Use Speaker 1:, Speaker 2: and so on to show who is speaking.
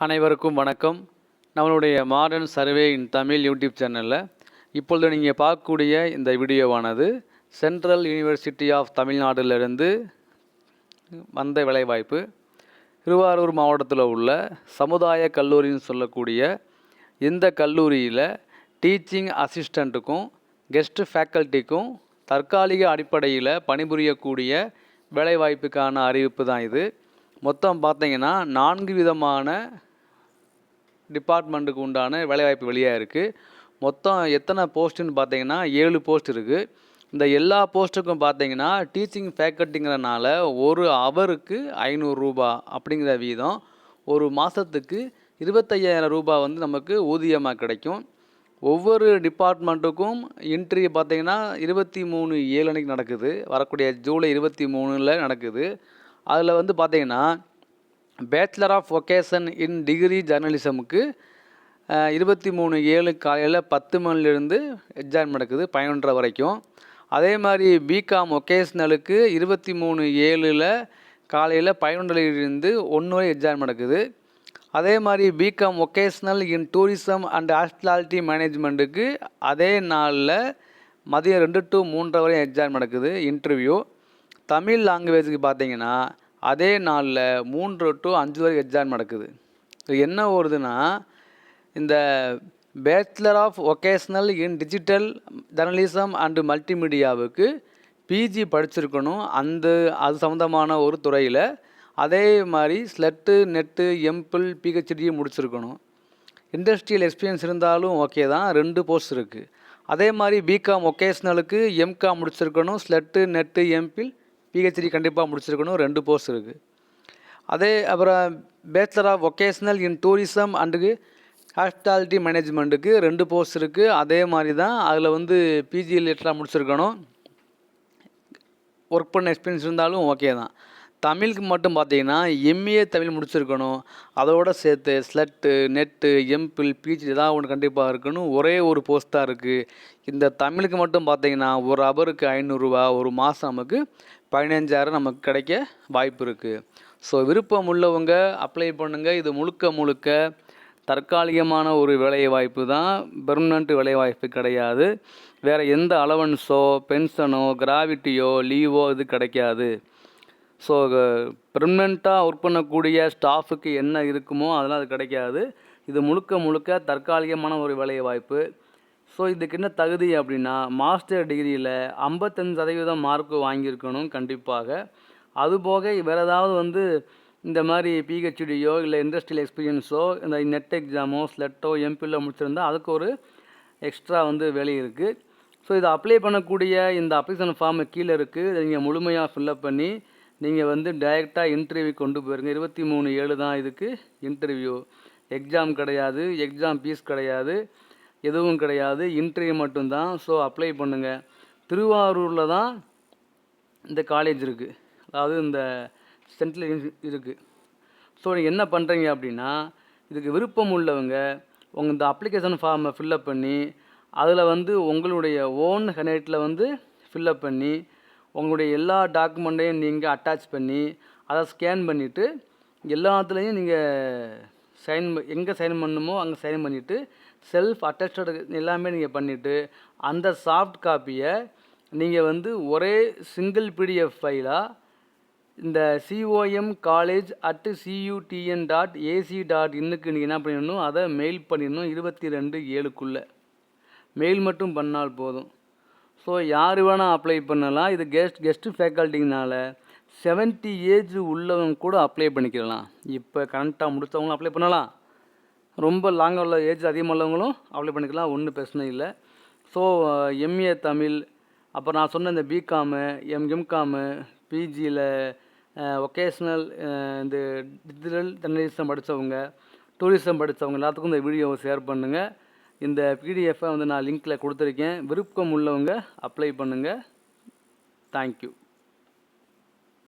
Speaker 1: அனைவருக்கும் வணக்கம். நம்மளுடைய modern survey in Tamil YouTube சேனலில் இப்பொழுது நீங்கள் பார்க்கக்கூடிய இந்த வீடியோவானது சென்ட்ரல் யூனிவர்சிட்டி ஆஃப் தமிழ்நாட்டிலிருந்து வந்த வேலைவாய்ப்பு. திருவாரூர் மாவட்டத்தில் உள்ள சமுதாய கல்லூரின்னு சொல்லக்கூடிய இந்த கல்லூரியில் டீச்சிங் அசிஸ்டண்ட்டுக்கும் கெஸ்ட் ஃபேக்கல்ட்டிக்கும் தற்காலிக அடிப்படையில் பணிபுரியக்கூடிய வேலைவாய்ப்புக்கான அறிவிப்பு தான் இது. மொத்தம் பார்த்தீங்கன்னா நான்கு விதமான டிபார்ட்மெண்ட்டுக்கு உண்டான வேலைவாய்ப்பு வெளியாக இருக்குது மொத்தம் எத்தனை போஸ்ட்டுன்னு பார்த்தீங்கன்னா ஏழு போஸ்ட் இருக்குது இந்த எல்லா போஸ்ட்டுக்கும் பார்த்தீங்கன்னா டீச்சிங் ஃபேக்கல்ட்டிங்கிறனால ஒரு அவருக்கு ஐநூறுரூபா அப்படிங்கிற வீதம். ஒரு மாதத்துக்கு இருபத்தையாயிரம் ரூபாய் வந்து நமக்கு ஊதியமாக கிடைக்கும். ஒவ்வொரு டிபார்ட்மெண்ட்டுக்கும் இன்ட்ரி பார்த்தீங்கன்னா இருபத்தி மூணு ஏழு அன்னைக்கு நடக்குது. வரக்கூடிய ஜூலை இருபத்தி மூணில் நடக்குது. அதில் வந்து பார்த்தீங்கன்னா bachelor of vocation in degree ஜர்னலிசமுக்கு இருபத்தி மூணு ஏழு காலையில் பத்து மணிலேருந்து எக்ஸாம் நடக்குது பதினொன்றரை வரைக்கும். அதே மாதிரி பிகாம் ஒகேஷ்னலுக்கு இருபத்தி மூணு ஏழில் காலையில் பதினொன்றிலிருந்து ஒன்று வரை எக்ஸாம் நடக்குது. அதே மாதிரி BCom vocational in tourism and hospitality மேனேஜ்மெண்ட்டுக்கு அதே நாளில் மதியம் ரெண்டு டு மூன்றரை வரை எக்ஸாம் நடக்குது இன்டர்வியூ தமிழ் லாங்குவேஜுக்கு பார்த்தீங்கன்னா அதே நாளில் மூன்று டு அஞ்சு வரைக்கும் எக்ஸாம் நடக்குது. இது என்ன வருதுன்னா இந்த bachelor of vocational in digital journalism and மல்டிமீடியாவுக்கு PG படிச்சிருக்கணும். அந்த அது சம்மந்தமான ஒரு துறையில். அதே மாதிரி ஸ்லெட்டு நெட்டு எம்பிள் பிஹெச்டியும் முடிச்சிருக்கணும். இண்டஸ்ட்ரியல் எக்ஸ்பீரியன்ஸ் இருந்தாலும் ஓகே தான். ரெண்டு போஸ்ட் இருக்குது அதே மாதிரி பிகாம் ஒகேஷ்னலுக்கு எம்காம் முடிச்சிருக்கணும். ஸ்லெட்டு நெட்டு எம்பிள் பிஹெச்டி கண்டிப்பாக முடிச்சிருக்கணும். ரெண்டு போர்ஸ் இருக்குது அதே அப்புறம் bachelor of vocational in tourism அண்டுக்கு hospitality மேனேஜ்மெண்ட்டுக்கு ரெண்டு போர்ஸ் இருக்குது அதே மாதிரி தான் அதில் வந்து பிஜி லெட்டராக முடிச்சிருக்கணும். ஒர்க் பண்ண எக்ஸ்பீரியன்ஸ் இருந்தாலும் ஓகே தான். தமிழுக்கு மட்டும் பார்த்தீங்கன்னா எம்ஏ தமிழ் முடிச்சிருக்கணும். அதோட சேர்த்து ஸ்லெட்டு நெட்டு எம்பிள் பிஹெச்டி ஏதாவது ஒன்று கண்டிப்பாக இருக்கணும். ஒரே ஒரு போஸ்ட்டாக இருக்குது இந்த தமிழுக்கு மட்டும் பார்த்தீங்கன்னா ஒரு அவருக்கு ஐநூறுரூவா ஒரு மாதம் நமக்கு பதினஞ்சாயிரம் நமக்கு கிடைக்க வாய்ப்பு இருக்குது ஸோ விருப்பம் உள்ளவங்க அப்ளை பண்ணுங்கள் இது முழுக்க முழுக்க தற்காலிகமான ஒரு வேலைவாய்ப்பு தான். பெர்மனண்ட் வேலைவாய்ப்பு கிடையாது. வேறு எந்த அலவன்ஸோ பென்ஷனோ கிராவிட்டியோ லீவோ இது கிடைக்காது. ஸோ பெர்மனெண்ட்டாக ஒர்க் பண்ணக்கூடிய ஸ்டாஃபுக்கு என்ன இருக்குமோ அதெல்லாம் அது கிடைக்காது. இது முழுக்க முழுக்க தற்காலிகமான ஒரு வேலை வாய்ப்பு ஸோ இதுக்கு என்ன தகுதி அப்படின்னா மாஸ்டர் டிகிரியில் ஐம்பத்தஞ்சு சதவீதம் மார்க் வாங்கியிருக்கணும் கண்டிப்பாக. அதுபோக வேறு ஏதாவது வந்து இந்த மாதிரி பிஹெச்டியோ இல்லை இண்டஸ்ட்ரியல் எக்ஸ்பீரியன்ஸோ இந்த நெட் எக்ஸாமோ ஸ்லெட்டோ எம்பியில் முடிச்சிருந்தா அதுக்கு ஒரு எக்ஸ்ட்ரா வந்து வேலை இருக்குது ஸோ இதை அப்ளை பண்ணக்கூடிய இந்த அப்ளிகேஷன் ஃபார்ம் கீழே இருக்குது இதை நீங்கள் முழுமையாக ஃபில்லப் பண்ணி நீங்கள் வந்து டைரெக்டாக இன்டர்வியூ கொண்டு போயிருங்க. இருபத்தி மூணு ஏழு தான் இதுக்கு இன்டர்வியூ எக்ஸாம் கிடையாது எக்ஸாம் ஃபீஸ் கிடையாது எதுவும் கிடையாது. இன்டர்வியூ மட்டும்தான். ஸோ அப்ளை பண்ணுங்கள் திருவாரூரில் தான் இந்த காலேஜ் இருக்குது அதாவது இந்த சென்ட்ரல் இருக்குது ஸோ நீங்கள் என்ன பண்ணுறீங்க அப்படின்னா இதுக்கு விருப்பம் உள்ளவங்க உங்கள் இந்த அப்ளிகேஷன் ஃபார்மை ஃபில்லப் பண்ணி அதில் வந்து உங்களுடைய ஓன் ஹெனேட்டில் வந்து ஃபில்லப் பண்ணி உங்களுடைய எல்லா டாக்குமெண்ட்டையும் நீங்கள் அட்டாச் பண்ணி அதை ஸ்கேன் பண்ணிவிட்டு எல்லாத்துலேயும் நீங்கள் சைன் எங்கே சைன் பண்ணணுமோ அங்கே சைன் பண்ணிவிட்டு செல்ஃப் அட்டஸ்டட் எல்லாமே நீங்கள் பண்ணிவிட்டு அந்த சாஃப்ட் காப்பியை நீங்கள் வந்து ஒரே சிங்கிள் பிடிஎஃப் ஃபைலாக இந்த COM college at CUTN dot AC dot இன்னுக்கு நீங்கள் என்ன பண்ணிடணும் அதை மெயில் பண்ணிடணும் இருபத்தி ரெண்டு ஏழுக்குள்ளே. மெயில் மட்டும் பண்ணால் போதும். ஸோ யார் வேணால் அப்ளை பண்ணலாம். இது கெஸ்ட் கெஸ்ட்டு ஃபேக்கல்ட்டிங்கனால செவன்ட்டி ஏஜ் உள்ளவங்க கூட அப்ளை பண்ணிக்கலாம். இப்போ கரண்ட்டாக முடித்தவங்களும் அப்ளை பண்ணலாம். ரொம்ப லாங்காக உள்ள ஏஜ் அதிகமாக உள்ளவங்களும் அப்ளை பண்ணிக்கலாம். ஒன்றும் பிரச்சனை இல்லை. ஸோ எம்ஏ தமிழ் அப்புறம் நான் சொன்ன இந்த B Com M M Com பிஜியில் vocational இந்த டிஜிட்டல் ஜெர்னலிசம் படித்தவங்க டூரிசம் படித்தவங்க எல்லாத்துக்கும் இந்த வீடியோவை ஷேர் பண்ணுங்கள் இந்த பிடிஎஃப்பை வந்து நான் லிங்க்கில் கொடுத்துருக்கேன். விருப்பம் உள்ளவங்க அப்ளை பண்ணுங்கள் தேங்க்யூ